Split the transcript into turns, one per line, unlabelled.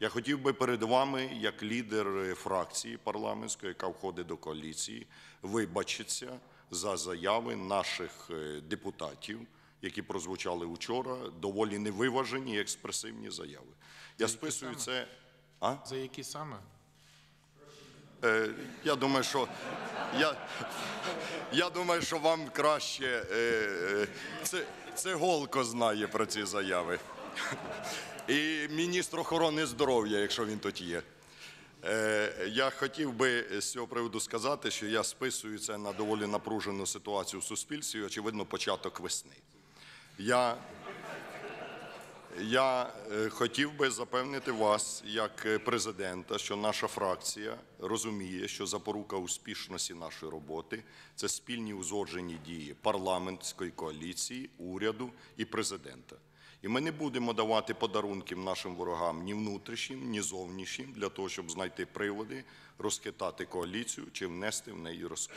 Я хотів би перед вами, як лідер фракції парламентської, яка входить до коаліції, вибачитися за заяви наших е, депутатів, які прозвучали вчора, доволі невиважені і експресивні заяви. Я списую це. А?
За які саме?
Е, я думаю, що я, я думаю, що вам краще е, е, це, це голко знає про ці заяви. І міністр охорони здоров'я, якщо він тут є. Е, я хотів би з цього приводу сказати, що я списую це на доволі напружену ситуацію в суспільстві, очевидно, початок весни. Я я е, хотів би запевнити вас, як е, президента, що наша фракція розуміє, що запорука успішності нашої роботи це спільні узгоджені дії парламентської коаліції, уряду і президента. І ми не будемо давати подарунків нашим ворогам ні внутрішнім, ні зовнішнім для того, щоб знайти приводи, розхитати коаліцію чи внести в неї розкол.